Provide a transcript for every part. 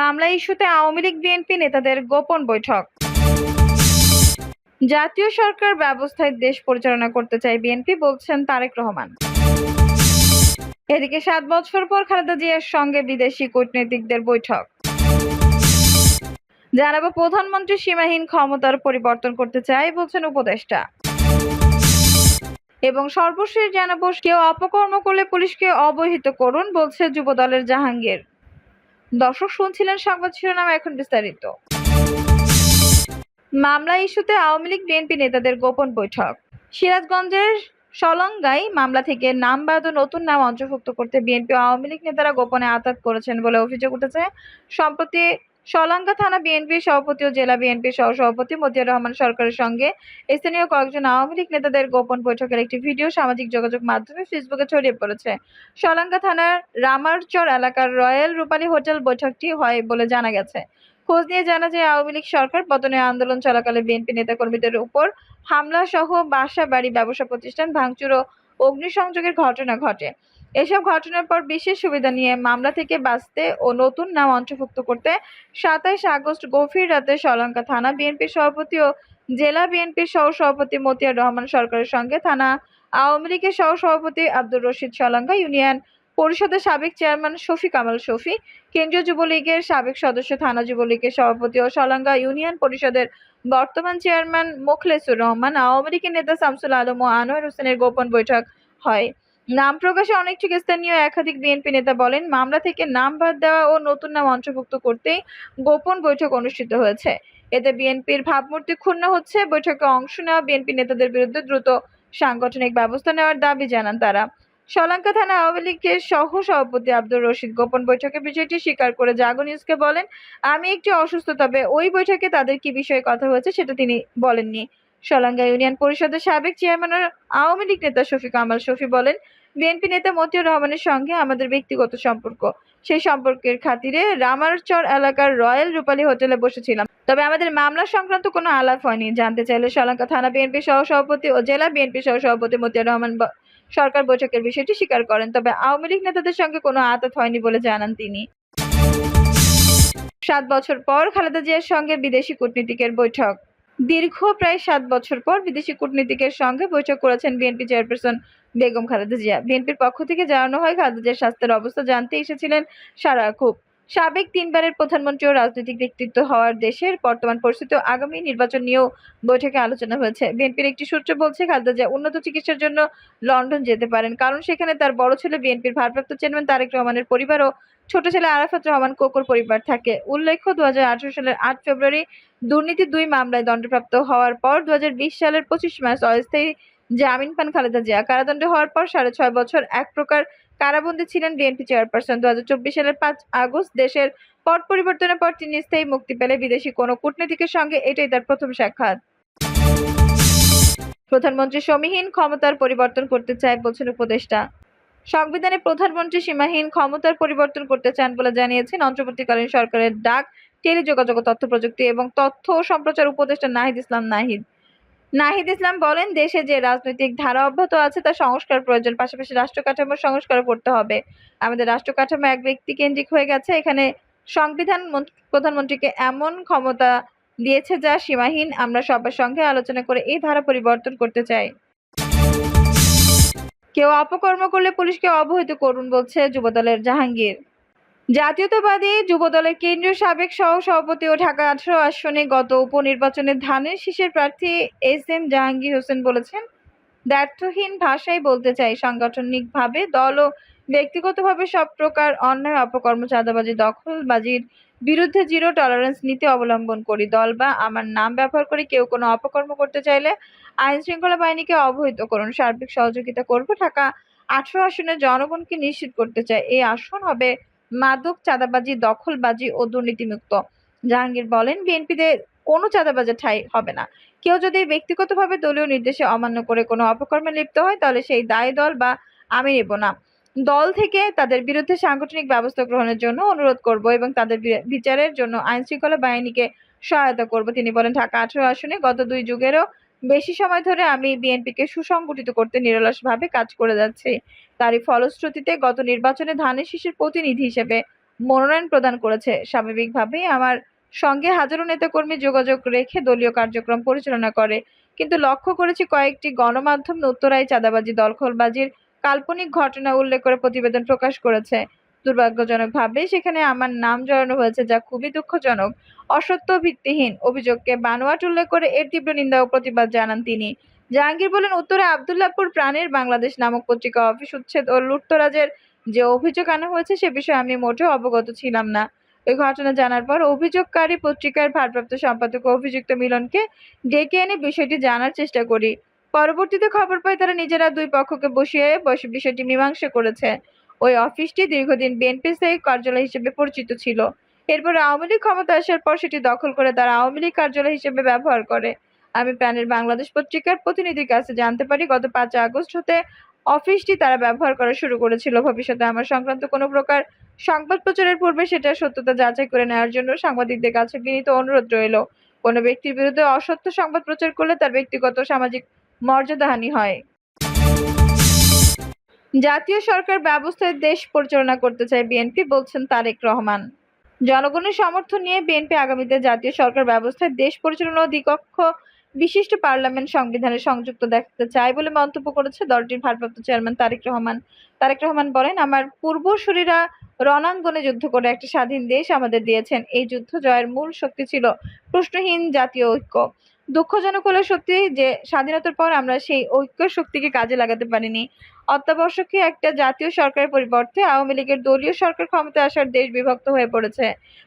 মামলা ইস্যুতে আওয়ামী লীগ, বিএনপি নেতাদের গোপন বৈঠক। জাতীয় সরকার ব্যবস্থায় দেশ পরিচালনা করতে চায় বিএনপি, বলছেন তারেক রহমান। এদিকে সাত বছর পর খালেদা জিয়ার সঙ্গে বিদেশি কূটনীতিকদের বৈঠক। জানাব, প্রধানমন্ত্রী সীমাহীন ক্ষমতার পরিবর্তন করতে চায়, বলছেন উপদেষ্টা। এবং সর্বশেষ জানাব, কেউ অপকর্ম করলে পুলিশকে অবহিত করুন, বলছে যুবদলের জাহাঙ্গীর। দর্শক শুনছিলেন সংবাদ শিরোনাম এখন বিস্তারিত। মামলা ইস্যুতে আওয়ামী লীগ, বিএনপি নেতাদের গোপন বৈঠক। সিরাজগঞ্জের সলঙ্গাই মামলা থেকে নাম বাদ নতুন নাম অন্তর্ভুক্ত করতে বিএনপি আওয়ামী লীগ নেতারা গোপনে আতাত করেছেন বলে অভিযোগ উঠেছে। সম্প্রতি সলঙ্গা থানা বিএনপির সভাপতি ও জেলা বিএনপির সহসভাপতি মতিয়ার রহমান সরকারের সঙ্গে স্থানীয় কয়েকজন আওয়ামী লীগ নেতাদের গোপন বৈঠকের একটি ভিডিও সামাজিক যোগাযোগ মাধ্যমে ফেসবুকে ছড়িয়ে পড়েছে। সলঙ্গা থানার রামারচর এলাকার রয়্যাল রূপালী হোটেল বৈঠকটি হয় বলে জানা গেছে। খোঁজ নিয়ে জানা যায়, আওয়ামী লীগ সরকার পতনে আন্দোলন চলাকালে বিএনপি নেতাকর্মীদের উপর হামলা সহ বাসা বাড়ি ব্যবসা প্রতিষ্ঠান, ভাঙচুর ও অগ্নিসংযোগের ঘটনা ঘটে। এসব ঘটনার পর বিশেষ সুবিধা নিয়ে মামলা থেকে বাঁচতে ও নতুন নাম অন্তর্ভুক্ত করতে সাতাইশ আগস্ট গভীর রাতে সলঙ্কা থানা বিএনপির সভাপতি ও জেলা বিএনপির সহ সভাপতি মতিয়ার রহমান সরকারের সঙ্গে থানা আওয়ামী লীগের সহ সভাপতি আব্দুর রশিদ সলঙ্কা ইউনিয়ন পরিষদের সাবেক চেয়ারম্যান শফি কামাল শফি, কেন্দ্রীয় যুবলীগের সাবেক সদস্য থানা যুবলীগের সভাপতি ও সলঙ্গা ইউনিয়ন পরিষদের বর্তমান চেয়ারম্যান মোখলেসুর রহমান, আওয়ামী লীগের নেতা শামসুল আলম ও আনোয়ার হোসেনের গোপন বৈঠক হয়। নাম প্রকাশে অনিচ্ছুক স্থানীয় একাধিক বিএনপি নেতা বলেন, মামলা থেকে নাম বাদ দেওয়া ও নতুন নাম অন্তর্ভুক্ত করতেই গোপন বৈঠক অনুষ্ঠিত হয়েছে। এতে বিএনপির ভাবমূর্তি ক্ষুণ্ণ হচ্ছে, বৈঠকে অংশ নেওয়া বিএনপি নেতাদের বিরুদ্ধে দ্রুত সাংগঠনিক ব্যবস্থা নেওয়ার দাবি জানান তারা। সলঙ্কা থানা আওয়ামী লীগের সহ সভাপতি আব্দুর রশিদ গোপন বৈঠকে বিষয়টি স্বীকার করে জাগো নিউজকে বলেন, আমি একটু অসুস্থ, তবে ওই বৈঠকে তাদের কি বিষয়ে কথা হয়েছে সেটা তিনি বলেননি। সলঙ্গা ইউনিয়ন পরিষদের সাবেক চেয়ারম্যান আওয়ামী লীগ নেতা শফি কামাল শফি বলেন, বিএনপি নেতা মতিউর রহমানের সঙ্গে আমাদের ব্যক্তিগত সম্পর্ক। সেই সম্পর্কের খাতিরে রামারচর এলাকার রয়্যাল রূপালী হোটেলে বসেছিলাম। তবে আমাদের মামলা সংক্রান্ত কোনো আলাপ হয়নি। জানতে চাইলে সলঙ্কা থানা বিএনপি সহ সভাপতি ও জেলা বিএনপি সহ সভাপতি মতিয়ার রহমান সরকার বৈঠকের বিষয়টি স্বীকার করেন, তবে আওয়ামী লীগ নেতাদের সঙ্গে কোনো আতাত হয়নি বলে জানান তিনি। সাত বছর পর খালেদা জিয়ার সঙ্গে বিদেশি কূটনীতিকের বৈঠক। দীর্ঘ প্রায় সাত বছর পর বিদেশি কূটনীতিকের সঙ্গে বৈঠক করেছেন বিএনপি চেয়ারপারসন বেগম খালেদা জিয়া। বিএনপির পক্ষ থেকে জানানো হয়, খালেদা জিয়ার স্বাস্থ্যের অবস্থা জানতে এসেছিলেন সারা খুব। সাবেক তিনবারের প্রধানমন্ত্রী ও রাজনৈতিক ব্যক্তিত্ব হওয়ার দেশের বর্তমান পরিস্থিতি ও আগামী নির্বাচন নিয়েও বৈঠকে আলোচনা হয়েছে। বিএনপির একটি সূত্র বলছে, খালেদা জিয়া উন্নত চিকিৎসার জন্য লন্ডন যেতে পারেন। কারণ সেখানে তার বড় ছেলে বিএনপির ভারপ্রাপ্ত চেয়ারম্যান তারেক রহমানের পরিবার ও ছোট ছেলে আরাফাত রহমান কোকর পরিবার থাকে। উল্লেখ্য দু হাজার আঠারো সালের আট ফেব্রুয়ারি দুর্নীতি দুই মামলায় দণ্ডপ্রাপ্ত হওয়ার পর দু হাজার বিশ সালের পঁচিশ মার্চ অস্থায়ী জামিন পান খালেদা জিয়া। কারাদণ্ড হওয়ার পর সাড়ে ছয় বছর এক প্রকার কারাবন্দী ছিলেন বিএনপি চেয়ারপারসন। দু সালের পাঁচ আগস্ট দেশের পট পরিবর্তনের পর তিনি স্থায়ী মুক্তি পেলে বিদেশি কোনো কূটনীতিকের সঙ্গে এটাই তার প্রথম সাক্ষাৎ। প্রধানমন্ত্রী সমীহীন ক্ষমতার পরিবর্তন করতে চায় বলছেন উপদেষ্টা। সংবিধানে প্রধানমন্ত্রী সীমাহীন ক্ষমতার পরিবর্তন করতে চান বলে জানিয়েছেন অন্তর্বর্তীকালীন সরকারের ডাক, টেলিযোগাযোগ তথ্য প্রযুক্তি এবং তথ্য সম্প্রচার উপদেষ্টা নাহিদ ইসলাম নাহিদ। নাহিদ ইসলাম বলেন, দেশে যে রাজনৈতিক ধারা অব্যাহত আছে, তা সংস্কার প্রয়োজন, পাশাপাশি রাষ্ট্র কাঠামোর সংস্কার করতে হবে। আমাদের রাষ্ট্র কাঠামো এক ব্যক্তি কেন্দ্রিক হয়ে গেছে, এখানে সংবিধান প্রধানমন্ত্রীকে এমন ক্ষমতা দিয়েছে যা সীমাহীন। আমরা সবার সঙ্গে আলোচনা করে এই ধারা পরিবর্তন করতে চাই। কেউ অপকর্ম করলে পুলিশকে অবহিত করুন বলছে যুবদলের জাহাঙ্গীর। জাতীয়তাবাদী যুবদলের কেন্দ্রীয় সাবেক সহ সভাপতি ও ঢাকা আঠারো আসনে গত উপনির্বাচনে ধানের শীষের প্রার্থী এস এম জাহাঙ্গীর হোসেন বলেছেন, দ্ব্যর্থহীন ভাষায় বলতে চাই, সাংগঠনিকভাবে দল ও ব্যক্তিগতভাবে সব প্রকার অন্যায় অপকর্ম, চাঁদাবাজি, দখলবাজির বিরুদ্ধে জিরো টলারেন্স নীতি অবলম্বন করি। দল বা আমার নাম ব্যবহার করে কেউ কোনো অপকর্ম করতে চাইলে আইন শৃঙ্খলা বাহিনীকে অবহিত করুন। সার্বিক সহযোগিতা করব। ঢাকা আঠারো আসনে জনগণকে নিশ্চিত করতে চাই, এই আসন হবে মাদক চাঁদাবাজি, দখলবাজি ও দুর্নীতিমুক্ত। জাহাঙ্গীর বলেন বিএনপিতে কোনো চাঁদাবাজের ঠাঁই হবে না। কেউ যদি ব্যক্তিগতভাবে দলীয় নির্দেশে অমান্য করে কোনো অপকর্মে লিপ্ত হয়, তাহলে সেই দায় দল বা আমি নেব না। দল থেকে তাদের বিরুদ্ধে সাংগঠনিক ব্যবস্থা গ্রহণের জন্য অনুরোধ করব এবং তাদের বিচারের জন্য আইন শৃঙ্খলা বাহিনীকে সহায়তা করব। তিনি বলেন, ঢাকা আঠারো আসনে গত দুই যুগেরও বেশি সময় ধরে আমি বিএনপিকে সুসংগঠিত করতে নিরলসভাবে কাজ করে যাচ্ছি। তারই ফলশ্রুতিতে গত নির্বাচনে ধানের শীষের প্রতিনিধি হিসেবে মনোনয়ন প্রদান করেছে। স্বাভাবিকভাবেই আমার সঙ্গে হাজারো নেতাকর্মী যোগাযোগ রেখে দলীয় কার্যক্রম পরিচালনা করে। কিন্তু লক্ষ্য করেছি কয়েকটি গণমাধ্যম উত্তরায় চাঁদাবাজি দখলবাজির কাল্পনিক ঘটনা উল্লেখ করে প্রতিবেদন প্রকাশ করেছে। দুর্ভাগ্যজনকভাবে সেখানে আমার নাম জড়ানো হয়েছে যা খুবই দুঃখজনক। অসত্য ভিত্তিহীন অভিযোগকে বানোয়াট উল্লেখ করে এর তীব্র নিন্দা ও প্রতিবাদ জানান তিনি। জাহাঙ্গীর বলেন, উত্তরে আবদুল্লাপুর প্রাণের বাংলাদেশ নামক পত্রিকা অফিস উচ্ছেদ ও লুটতরাজের যে অভিযোগ আনা হয়েছে সে বিষয়ে আমি মোটেও অবগত ছিলাম না। ওই ঘটনা জানার পর অভিযোগকারী পত্রিকার ভারপ্রাপ্ত সম্পাদক অভিযুক্ত মিলনকে ডেকে এনে বিষয়টি জানার চেষ্টা করি। পরবর্তীতে খবর পাই তারা নিজেরা দুই পক্ষকে বসিয়ে বসে বিষয়টি মীমাংসা করেছে। ওই অফিসটি দীর্ঘদিন বিএনপি স্থায়ী কার্যালয় হিসেবে পরিচিত ছিল। এরপর আওয়ামী লীগ ক্ষমতা আসার পর সেটি দখল করে তারা আওয়ামী লীগ কার্যালয় হিসেবে ব্যবহার করে। আমি প্রাণের বাংলাদেশ পত্রিকার প্রতিনিধির কাছে জানতে পারি, গত পাঁচ আগস্ট হতে অফিসটি তারা ব্যবহার করা শুরু করেছিল। ভবিষ্যতে আমার সংক্রান্ত কোনো প্রকার সংবাদ প্রচারের পূর্বে সেটার সত্যতা যাচাই করে নেওয়ার জন্য সাংবাদিকদের কাছে বিনীত অনুরোধ রইল। কোনো ব্যক্তির বিরুদ্ধে অসত্য সংবাদ প্রচার করলে তার ব্যক্তিগত সামাজিক মর্যাদাহানি হয়। জাতীয় সরকার ব্যবস্থায় দেশ পরিচালনা করতে চায় বিএনপি, বলছেন তারেক রহমান। জনগণের সমর্থন নিয়ে বিএনপি আগামীতে জাতীয় সরকার ব্যবস্থায় দেশ পরিচালনা ও দ্বিকক্ষ বিশিষ্ট পার্লামেন্ট সংবিধানে সংযুক্ত দেখতে চায় বলে মন্তব্য করেছে দলটির ভারপ্রাপ্ত চেয়ারম্যান তারেক রহমান। তারেক রহমান বলেন, আমার পূর্বসূরীরা রণাঙ্গনে যুদ্ধ করে একটি স্বাধীন দেশ আমাদের দিয়েছেন। এই যুদ্ধ জয়ের মূল শক্তি ছিল প্রশ্নহীন জাতীয় ঐক্য। দুঃখজনক হলো সত্যি যে স্বাধীনতার পর আমরা সেই ঐক্য শক্তিকে কাজে লাগাতে পারিনি। অত্যাবশ্যকীয় একটা জাতীয় সরকারের পরিবর্তে আওয়ামী লীগের দলীয় সরকার ক্ষমতায় আসার দেশ বিভক্ত হয়ে পড়েছে।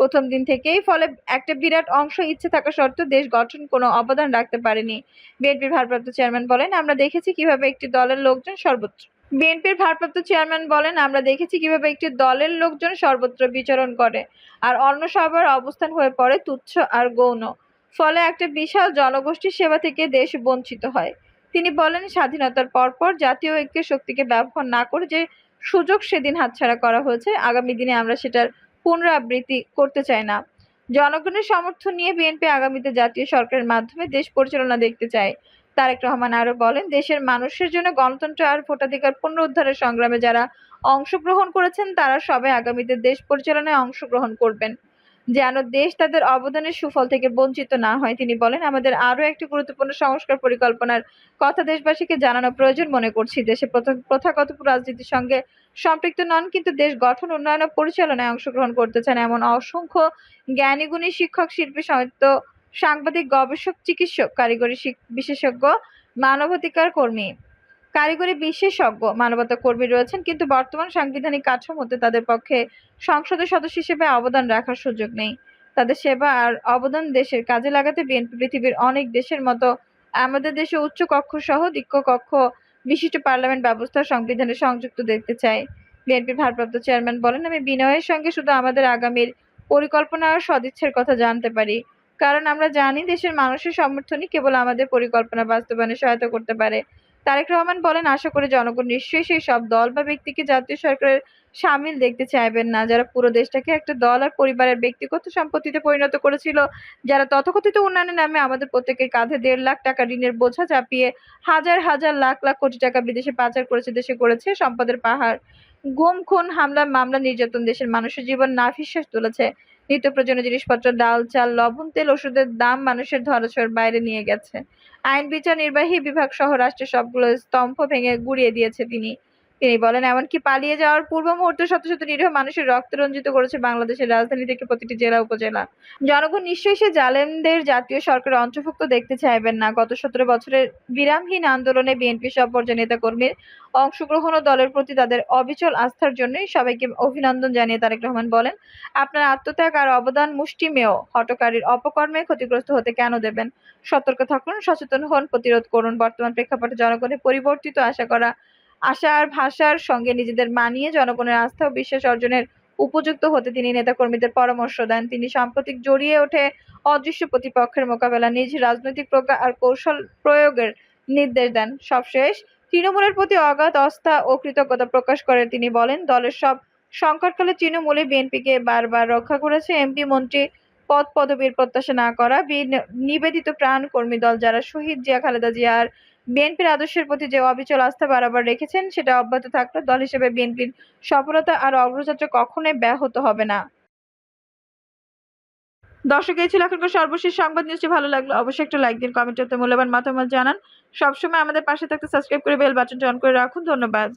প্রথম দিন থেকেই ফলে একটা বিরাট অংশ ইচ্ছে থাকা সত্ত্বেও দেশ গঠন কোনো অবদান রাখতে পারেনি। বিএনপির ভারপ্রাপ্ত চেয়ারম্যান বলেন, আমরা দেখেছি কীভাবে একটি দলের লোকজন সর্বোচ্চ বিএনপির ভারপ্রাপ্ত চেয়ারম্যান বলেন, আমরা দেখেছি কীভাবে একটি দলের লোকজন সর্বত্র বিচরণ করে। আর অন্য সবার অবস্থান হয়ে পড়ে তুচ্ছ আর গৌণ। ফলে একটা বিশাল জনগোষ্ঠীর সেবা থেকে দেশ বঞ্চিত হয়। তিনি বলেন, স্বাধীনতার পরপর জাতীয় ঐক্যের শক্তিকে ব্যবহার না করে যে সুযোগ সেদিন হাতছাড়া করা হয়েছে, আগামী দিনে আমরা সেটার পুনরাবৃত্তি করতে চাই না। জনগণের সমর্থন নিয়ে বিএনপি আগামীতে জাতীয় সরকারের মাধ্যমে দেশ পরিচালনা দেখতে চায়। তারেক রহমান আরও বলেন, দেশের মানুষের জন্য গণতন্ত্র আর ভোটাধিকার পুনরুদ্ধারের সংগ্রামে যারা অংশগ্রহণ করেছেন, তারা সবাই আগামীতে দেশ পরিচালনায় অংশগ্রহণ করবেন। যেন দেশ তাদের অবদানের সুফল থেকে বঞ্চিত না হয়। তিনি বলেন, আমাদের আরও একটি গুরুত্বপূর্ণ সংস্কার পরিকল্পনার কথা দেশবাসীকে জানানো প্রয়োজন মনে করছি। দেশে প্রথা- প্রথাগত রাজনীতির সঙ্গে সম্পৃক্ত নন, কিন্তু দেশ গঠন, উন্নয়ন ও পরিচালনায় অংশগ্রহণ করতে চান এমন অসংখ্য জ্ঞানীগুণী শিক্ষক, শিল্পী, সাহিত্য, সাংবাদিক, গবেষক, চিকিৎসক, কারিগরি বিশেষজ্ঞ, মানবাধিকার কর্মী কারিগরি বিশেষজ্ঞ মানবতা কর্মী রয়েছেন, কিন্তু বর্তমান সাংবিধানিক কাঠামোতে তাদের পক্ষে সংসদের সদস্য হিসেবে অবদান রাখার সুযোগ নেই। তাদের সেবা আর অবদান দেশের কাজে লাগাতে বিএনপি পৃথিবীর অনেক দেশের মতো, আমাদের দেশে উচ্চ কক্ষ সহ দীক্ষ কক্ষ বিশিষ্ট পার্লামেন্ট ব্যবস্থা সংবিধানে সংযুক্ত দেখতে চাই। বিএনপির ভারপ্রাপ্ত চেয়ারম্যান বলেন, আমি বিনয়ের সঙ্গে শুধু আমাদের আগামীর পরিকল্পনা আর সদিচ্ছার কথা জানতে পারি। কারণ আমরা জানি দেশের মানুষের সমর্থনই কেবল আমাদের পরিকল্পনা বাস্তবায়নে সহায়তা করতে পারে। তারেক রহমান বলেন, আশা করি জনগণ নিশ্চয়ই সেই সব দল বা ব্যক্তিকে জাতীয় সরকারের সামিল দেখতে চাইবেন না। যারা পুরো দেশটাকে একটা দল আর পরিবারের ব্যক্তিগত সম্পত্তিতে পরিণত করেছিল, যারা তথাকথিত উন্নয়নের নামে আমাদের প্রত্যেকের কাঁধে দেড় লাখ টাকা ঋণের বোঝা চাপিয়ে হাজার হাজার লাখ লাখ কোটি টাকা বিদেশে পাচার করেছে, দেশে করেছে সম্পদের পাহাড়। গুম, খুন, হামলা, মামলা, নির্যাতন দেশের মানুষের জীবন নাভিশ্বাস তুলেছে। নিত্য প্রয়োজনীয় জিনিসপত্র, ডাল, চাল, লবণ, তেল, ওষুধের দাম মানুষের ধরাছোঁয়ার বাইরে নিয়ে গেছে। আইন, বিচার, নির্বাহী বিভাগ সহ রাষ্ট্রের সবগুলো স্তম্ভ ভেঙে গুঁড়িয়ে দিয়েছে তিনি। তিনি বলেন, এমনকি পালিয়ে যাওয়ার পূর্ব মুহূর্তে শত শত নিরীহ মানুষের রক্ত রঞ্জিত করেছে বাংলাদেশের রাজধানী থেকে প্রতিটি জেলা উপজেলা। জনগণ নিশ্চয়ই সে জালেমদের জাতীয় সরকারের অন্তর্ভুক্ত দেখতে চাইবেন না। গত সতেরো বছরের বিরামহীন আন্দোলনে বিএনপি সব পর্যায়ে নেতাকর্মীর অংশগ্রহণ ও দলের প্রতি তাদের অবিচল আস্থার জন্যই সবাইকে অভিনন্দন জানিয়ে তারেক রহমান বলেন, আপনার আত্মত্যাগ আর অবদান মুষ্টিমেয়। হটকারীর অপকর্মে ক্ষতিগ্রস্ত হতে কেন দেবেন? সতর্ক থাকুন, সচেতন হন, প্রতিরোধ করুন। বর্তমান প্রেক্ষাপটে জনগণের পরিবর্তিত আশা করা আশা আর ভাষার সঙ্গে নিজেদের মানিয়ে জনগণের আস্থা ও বিশ্বাস অর্জনের উপযুক্ত হতে তিনি নেতাকর্মীদের পরামর্শ দেন। তিনি সাম্প্রতিক জড়িয়ে ওঠে অদৃশ্য প্রতিপক্ষের মোকাবেলা, নিজ রাজনৈতিক প্রজ্ঞা আর কৌশল প্রয়োগের নির্দেশ দেন। সবশেষ, তৃণমূলের প্রতি অগাধ আস্থা ও কৃতজ্ঞতা প্রকাশ করে তিনি বলেন, দলের সব সংকটকালে তৃণমূলে বিএনপিকে বারবার রক্ষা করেছে এমপি, মন্ত্রী পদ পদবীর প্রত্যাশা না করা। নিবেদিত প্রাণ কর্মী দল যারা শহীদ জিয়া, খালেদা জিয়ার বিএনপির আদর্শের প্রতি যে অবিচল আস্থা বারবার রেখেছেন, সেটা অব্যাহত থাকলে। দল হিসেবে বিএনপির সফলতা আর অগ্রযাত্রা কখনোই ব্যাহত হবে না। দর্শক, এই ছিল এখনকার সর্বশেষ সংবাদ। নিউজটি ভালো লাগল অবশ্যই একটা লাইক দিন, কমেন্ট করতে মূল্যবান মতামত জানান। সবসময় আমাদের পাশে থাকতে সাবস্ক্রাইব করে বেল বাটনটি অন করে রাখুন। ধন্যবাদ।